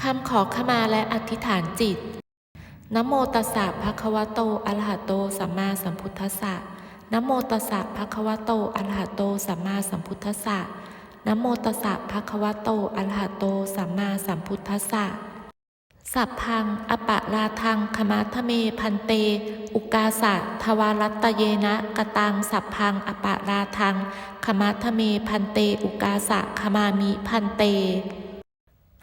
คำขอขมาและอธิษฐานจิตนะโมตัสสะภะคะวะโตอะระหะโตสัมมาสัมพุทธัสสะนะโมตัสสะภะคะวะโตอะระหะโตสัมมาสัมพุทธัสสะนะโมตัสสะภะคะวะโตอะระหะโตสัมมาสัมพุทธัสสะ สัพพัง อปะราทังคมาทะเมพันเต อุกาสะทวารัตตเยนะกตังสัพพัง อปะราทังคมาทะเมพันเต อุกาสะขมามิพันเต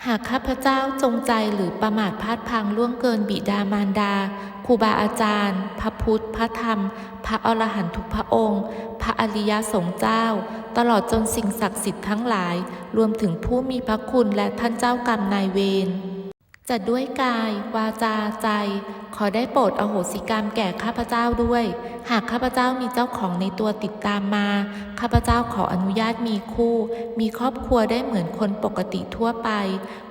หากข้าพเจ้าจงใจหรือประมาทพลาดพังล่วงเกินบิดามารดาครูบาอาจารย์ พระพุทธ พระธรรม พระอรหันตุพระองค์ พระอริยสงฆ์เจ้า ตลอดจนสิ่งศักดิ์สิทธิ์ทั้งหลาย รวมถึงผู้มีพระคุณและท่านเจ้ากรรมนายเวร จะด้วยกาย วาจาใจ ขอได้โปรดอโหสิกรรมแก่ข้าพเจ้าด้วย หากข้าพเจ้ามีเจ้าของในตัวติดตามมา ข้าพเจ้าขออนุญาตมีคู่ มีครอบครัวได้เหมือนคนปกติทั่วไป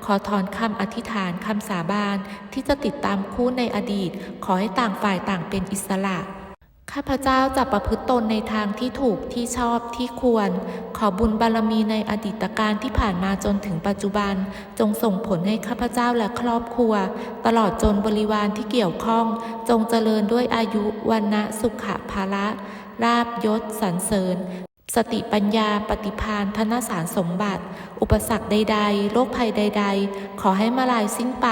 ขอถอนคำอธิษฐานคำสาบานที่จะติดตามคู่ในอดีต ขอให้ต่างฝ่ายต่างเป็นอิสระ ข้าพเจ้าจะประพฤติตนในทางที่ถูกที่ชอบที่ควร ขอบุญบารมีในอดีตการที่ผ่านมาจนถึงปัจจุบัน จงส่งผลให้ข้าพเจ้าและครอบครัว ตลอดจนบริวารที่เกี่ยวข้อง จงเจริญด้วยอายุวันนะสุขภาละลาบยศสรรเสริญ สติปัญญาปฏิพานธนสารสมบัติ อุปสรรคใด ๆ โรคภัยใด ๆ ขอให้มาลายสิ้นไป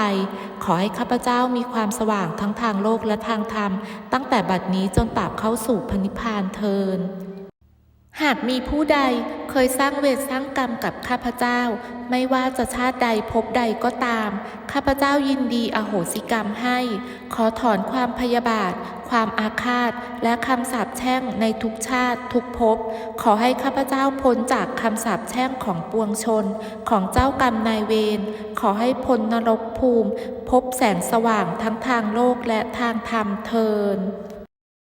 ขอให้ข้าพเจ้ามีความสว่างทั้งทางโลกและทางธรรม ตั้งแต่บัดนี้จนตราบเข้าสู่พนิพานเทิน หากมีผู้ใดเคยสร้างเวรสร้างกรรมกับข้าพเจ้า ไม่ว่าจะชาติใดภพใดก็ตาม ข้าพเจ้ายินดีอโหสิกรรมให้ ขอถอนความพยาบาท ความอาฆาต และคำสาปแช่งในทุกชาติทุกภพขอให้ข้าพเจ้าพ้นจากคำสาปแช่งของปวงชน ของเจ้ากรรมนายเวรขอให้พ้นนรกภูมิ พบแสงสว่างทั้งทางโลกและทางธรรมเทิน